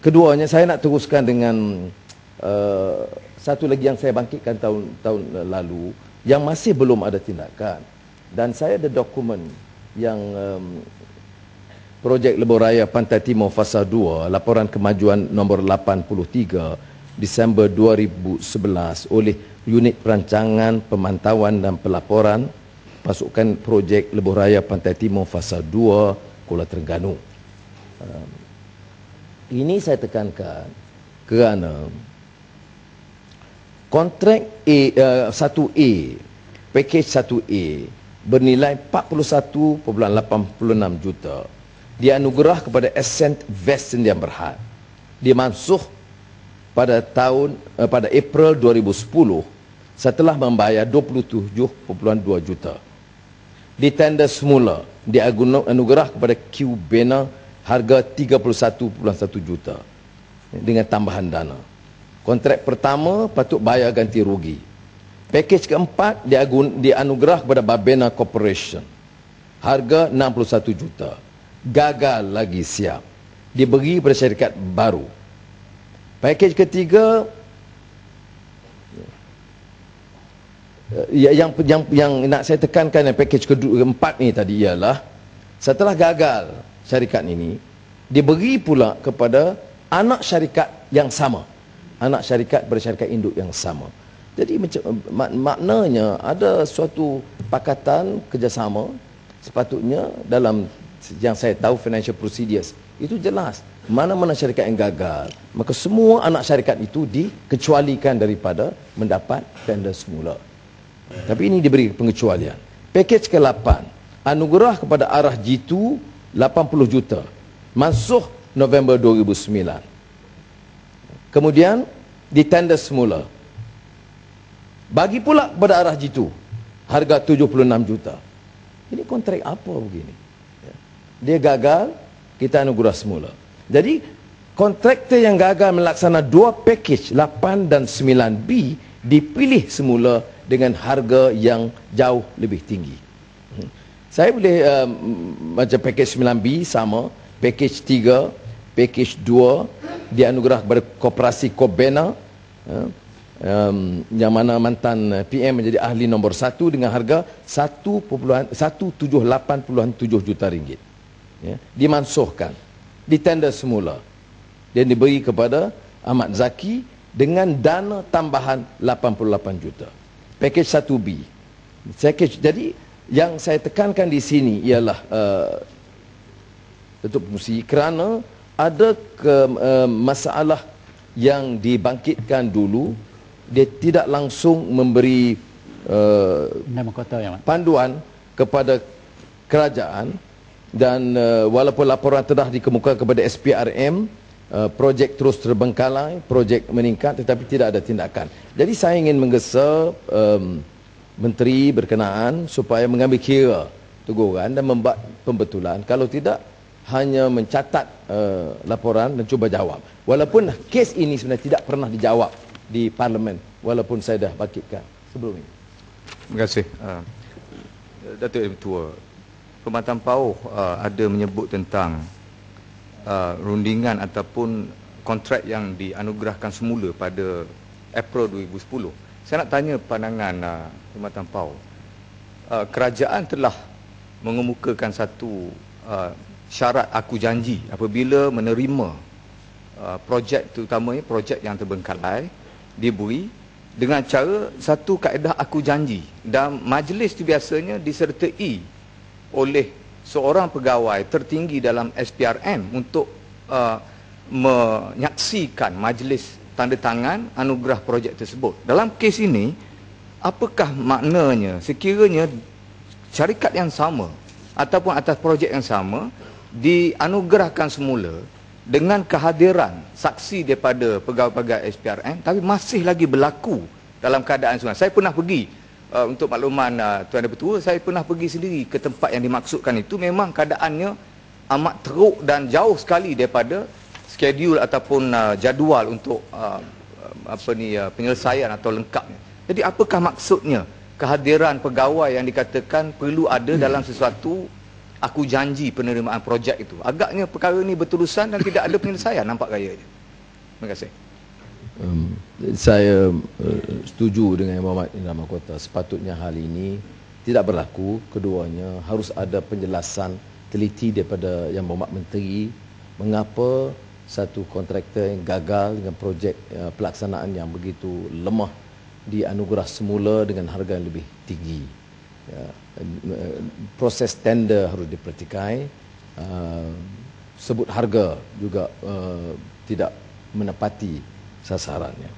keduanya saya nak teruskan dengan uh, satu lagi yang saya bangkitkan tahun tahun lalu yang masih belum ada tindakan. Dan saya ada dokumen yang um, projek lebuh raya Pantai Timur Fasa 2 laporan kemajuan nombor 83 Disember 2011 oleh unit perancangan pemantauan dan pelaporan pasukan projek lebuh raya Pantai Timur Fasa 2 Kuala Terengganu. Um, ini saya tekankan kerana kontrak A, uh, 1A, package 1A bernilai 41.86 juta dianugerah kepada Ascent Western yang berhad. Dimansuh pada tahun uh, pada April 2010 setelah membayar 27.2 juta. Di tender semula dianugerah kepada Q Bena harga 31.1 juta dengan tambahan dana. Kontrak pertama patut bayar ganti rugi. Pakej keempat dianugerah kepada Babena Corporation. Harga 61 juta. Gagal lagi siap. Diberi kepada syarikat baru. Pakej ketiga ya, yang yang yang nak saya tekankan yang pakej keempat ni tadi ialah setelah gagal syarikat ini diberi pula kepada anak syarikat yang sama. Anak syarikat bersyarikat induk yang sama. Jadi macam mak, maknanya ada suatu pakatan kerjasama sepatutnya dalam yang saya tahu financial procedures. Itu jelas. Mana-mana syarikat yang gagal maka semua anak syarikat itu dikecualikan daripada mendapat tender semula. Tapi ini diberi pengecualian. Pakej ke-8 anugerah kepada arah G2 80 juta masuk November 2009 Kemudian di tender semula. Bagi pula kepada arah jitu. Harga 76 juta. Ini kontrak apa begini? Ya. Dia gagal, kita anugerah semula. Jadi kontraktor yang gagal melaksana dua package 8 dan 9B dipilih semula dengan harga yang jauh lebih tinggi. Saya boleh uh, macam package 9B sama, package 3, package 2 dianugerah kepada koperasi Kobena ya, um, yang mana mantan PM menjadi ahli nombor satu dengan harga 1.1787 juta ringgit. Ya, dimansuhkan, ditender semula dan diberi kepada Ahmad Zaki dengan dana tambahan 88 juta. Pakej 1B. Package, jadi yang saya tekankan di sini ialah uh, tutup fungsi kerana ada ke uh, masalah yang dibangkitkan dulu dia tidak langsung memberi uh, panduan kepada kerajaan dan uh, walaupun laporan telah dikemukakan kepada SPRM uh, projek terus terbengkalai projek meningkat tetapi tidak ada tindakan. Jadi saya ingin menggesa um, menteri berkenaan supaya mengambil kira teguran dan membuat pembetulan kalau tidak hanya mencatat uh, laporan dan cuba jawab. Walaupun kes ini sebenarnya tidak pernah dijawab di parlimen walaupun saya dah bangkitkan sebelum ini. Terima kasih. Uh, Datuk Ibu Tua, Perkhidmatan PAUH uh, ada menyebut tentang uh, rundingan ataupun kontrak yang dianugerahkan semula pada April 2010. Saya nak tanya pandangan uh, Perkhidmatan PAUH. Uh, kerajaan telah mengemukakan satu uh, syarat aku janji apabila menerima uh, projek terutamanya projek yang terbengkalai diberi dengan cara satu kaedah aku janji dan majlis itu biasanya disertai oleh seorang pegawai tertinggi dalam SPRM untuk uh, menyaksikan majlis tanda tangan anugerah projek tersebut. Dalam kes ini, apakah maknanya sekiranya syarikat yang sama ataupun atas projek yang sama dianugerahkan semula dengan kehadiran saksi daripada pegawai-pegawai SPRM tapi masih lagi berlaku dalam keadaan sebenarnya. Saya pernah pergi uh, untuk makluman uh, Tuan Datuk saya pernah pergi sendiri ke tempat yang dimaksudkan itu memang keadaannya amat teruk dan jauh sekali daripada skedul ataupun uh, jadual untuk uh, apa ni uh, penyelesaian atau lengkapnya. Jadi apakah maksudnya kehadiran pegawai yang dikatakan perlu ada dalam sesuatu aku janji penerimaan projek itu. Agaknya perkara ini berterusan dan tidak ada penyelesaian nampak gayanya. Terima kasih. Um, saya uh, setuju dengan Muhammad Indra Mahkota. Sepatutnya hal ini tidak berlaku. Keduanya harus ada penjelasan teliti daripada Yang Berhormat Menteri mengapa satu kontraktor yang gagal dengan projek uh, pelaksanaan yang begitu lemah dianugerah semula dengan harga yang lebih tinggi. Ya, uh, proses tender harus dipertikai. Uh, sebut harga juga uh, tidak menepati sasarannya.